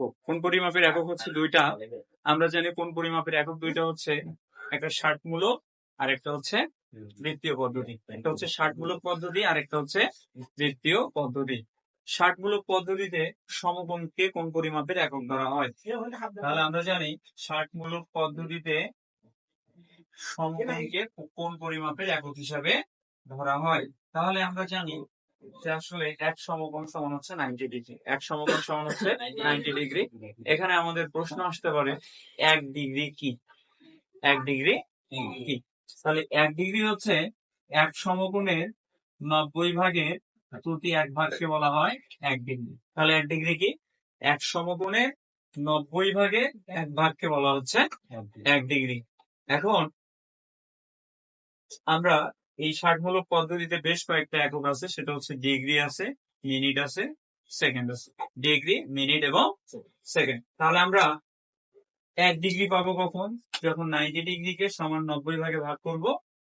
কোন পরিমাপের একক হচ্ছে দুইটা? আমরা জানি কোন পরিমাপের একক দুইটা হচ্ছে একটা ষাটমূলক আর একটা হচ্ছে বৃত্তীয় পদ্ধতি। একটা হচ্ছে ষাটমূলক পদ্ধতি আর একটা হচ্ছে বৃত্তীয় পদ্ধতি। ষাটমূলক পদ্ধতিতে সমকোণকে কোন পরিমাপের একক ধরা হয়? তাহলে আমরা জানি ষাটমূলক পদ্ধতিতে সমকোণকে কোন পরিমাপের একক হিসাবে ধরা হয়। তাহলে আমরা জানি আসলে এক সমকোণ সমান হচ্ছে নাইনটি ডিগ্রি এক সমকোণ সমান হচ্ছে নাইনটি ডিগ্রি এখানে আমাদের প্রশ্ন আসতে পারে এক ডিগ্রি কি? এক ডিগ্রি কি? তাহলে এক ডিগ্রি হচ্ছে এক সমকোণের নব্বই ভাগের প্রতি এক ভাগকে বলা হয় এক ডিগ্রি তাহলে এক ডিগ্রি কি? এক সমকোণের নব্বই ভাগে এক ভাগকে বলা হচ্ছে এক ডিগ্রি এখন আমরা এই ষাটমূলক পদ্ধতিতে বেশ কয়েকটা একক আছে। সেটা হচ্ছে ডিগ্রি আছে মিনিট আছে সেকেন্ড আছে। ডিগ্রি মিনিট এবং সেকেন্ড তাহলে আমরা এক ডিগ্রি পাবো কখন? যখন নাইনটি ডিগ্রিকে সমান নব্বই ভাগে ভাগ করব,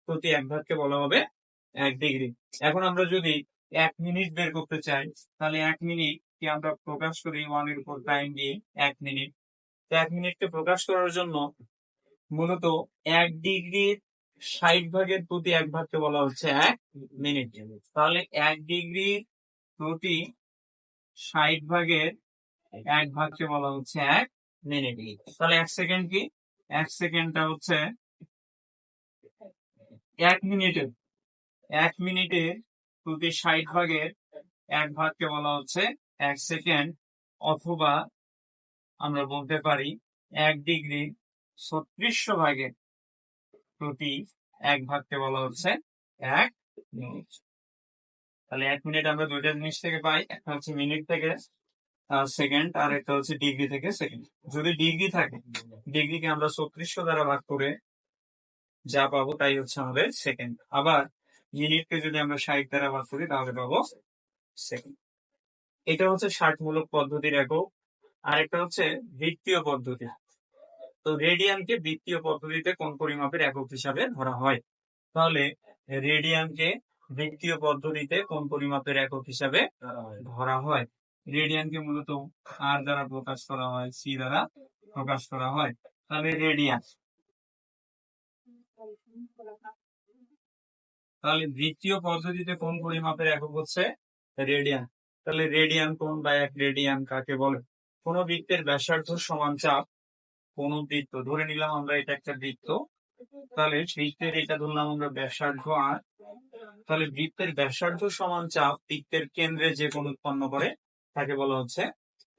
প্রতি এক ভাগকে বলা হবে এক ডিগ্রি এখন আমরা যদি এক মিনিট বের করতে চাই, তাহলে এক মিনিট কি আমরা প্রকাশ করি ওয়ানের উপর টাইম দিয়ে, এক মিনিট এক মিনিটকে প্রকাশ করার জন্য মূলত এক ডিগ্রির ষাট ভাগের প্রতি এক ভাগকে বলা হচ্ছে এক মিনিট তাহলে এক ডিগ্রি প্রতি ষাট ভাগের এক ভাগকে বলা হচ্ছে এক মিনিট তাহলে এক সেকেন্ড কি? এক সেকেন্ডটা হচ্ছে এক মিনিটের এক মিনিটে প্রতি ষাট ভাগের এক ভাগকে বলা হচ্ছে এক সেকেন্ড অথবা আমরা বলতে পারি এক ডিগ্রি ছত্রিশশো ভাগের প্রতি এক ভাগকে বলা হচ্ছে এক মিনিট। তাহলে এক মিনিট আমরা দুইটা জিনিস থেকে পাই, একটা হচ্ছে মিনিট থেকে সেকেন্ড, আর একটা হচ্ছে ডিগ্রি থেকে সেকেন্ড। যদি ডিগ্রি থাকে, ডিগ্রিকে আমরা ছত্রিশশো দ্বারা ভাগ করে যা পাবো তাই হচ্ছে আমাদের সেকেন্ড। আবার মিনিটকে যদি আমরা ষাট দ্বারা ভাগ করি, তাহলে পাবো সেকেন্ড। এটা হচ্ছে ষাটমূলক পদ্ধতির একক। আর একটা হচ্ছে বৃত্তীয় পদ্ধতি। তো রেডিয়ানকে বৃত্তীয় পদ্ধতিতে কোন পরিমাপের একক হিসাবে ধরা হয়? তাহলে রেডিয়ানকে বৃত্তীয় পদ্ধতিতে কোন পরিমাপের একক হিসাবে ধরা হয়? রেডিয়ানকে মূলত আর দ্বারা প্রকাশ করা হয় সি দ্বারা প্রকাশ করা হয়। তাহলে রেডিয়ান তাহলে দ্বিতীয় পদ্ধতিতে কোন পরিমাপের একক হচ্ছে? রেডিয়ান তাহলে রেডিয়ান কোন বা এক রেডিয়ান কাকে বলে? কোন বৃত্তের ব্যাসার্ধ সমান চাপ কোন বৃত্ত, ধরে নিলাম আমরা এটা একটা বৃত্ত, তাহলে বৃত্তের এটা ধরলাম আমরা ব্যাসার্ধ আর, তাহলে বৃত্তের ব্যাসার্ধ সমান চাপ বৃত্তের কেন্দ্রে যে কোন উৎপন্ন করে, তাকে বলা হচ্ছে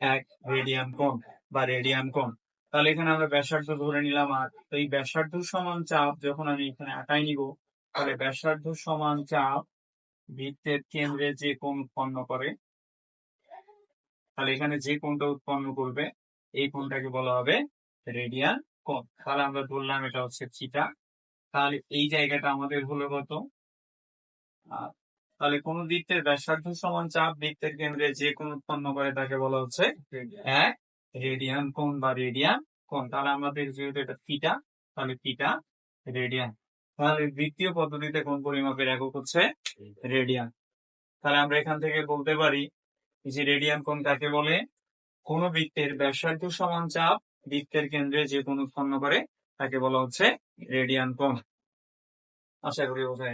এক রেডিয়ান কোণ বা রেডিয়ান কোণ। তাহলে এখানে আমরা ব্যাসার্ধ ধরে নিলাম আর, তো এই ব্যাসার্ধ সমান চাপ যখন আমি এখানে আটাই নিব, তাহলে ব্যাসার্ধ সমান চাপ বৃত্তের কেন্দ্রে যে কোণ উৎপন্ন করে, তাহলে এখানে যে কোণটা উৎপন্ন করবে, এই কোণটাকে বলা হবে রেডিয়ান কোণ তাহলে আমরা ধরলাম এটা হচ্ছে থিটা। তাহলে এই জায়গাটা আমাদের হলো কত? তাহলে কোন বৃত্তের ব্যাসার্ধ সমান চাপ বৃত্তের কেন্দ্রে যে কোন উৎপন্ন করে তাকে বলা হচ্ছে এক রেডিয়ান কোণ বা রেডিয়ান কোণ। তাহলে আমাদের যেহেতু এটা থিটা, তাহলে থিটা রেডিয়ান। তাহলে দ্বিতীয় পদ্ধতিতে কোন পরিমাপের একক হচ্ছে রেডিয়ান। তাহলে আমরা এখান থেকে বলতে পারি যে রেডিয়ান কোণ কাকে বলে? কোন বৃত্তের ব্যাসার্ধ সমান চাপ বৃত্তের কেন্দ্রে যে কোণ উৎপন্ন করে তাকে বলা হচ্ছে রেডিয়ান কোণ। আশা করি বোঝা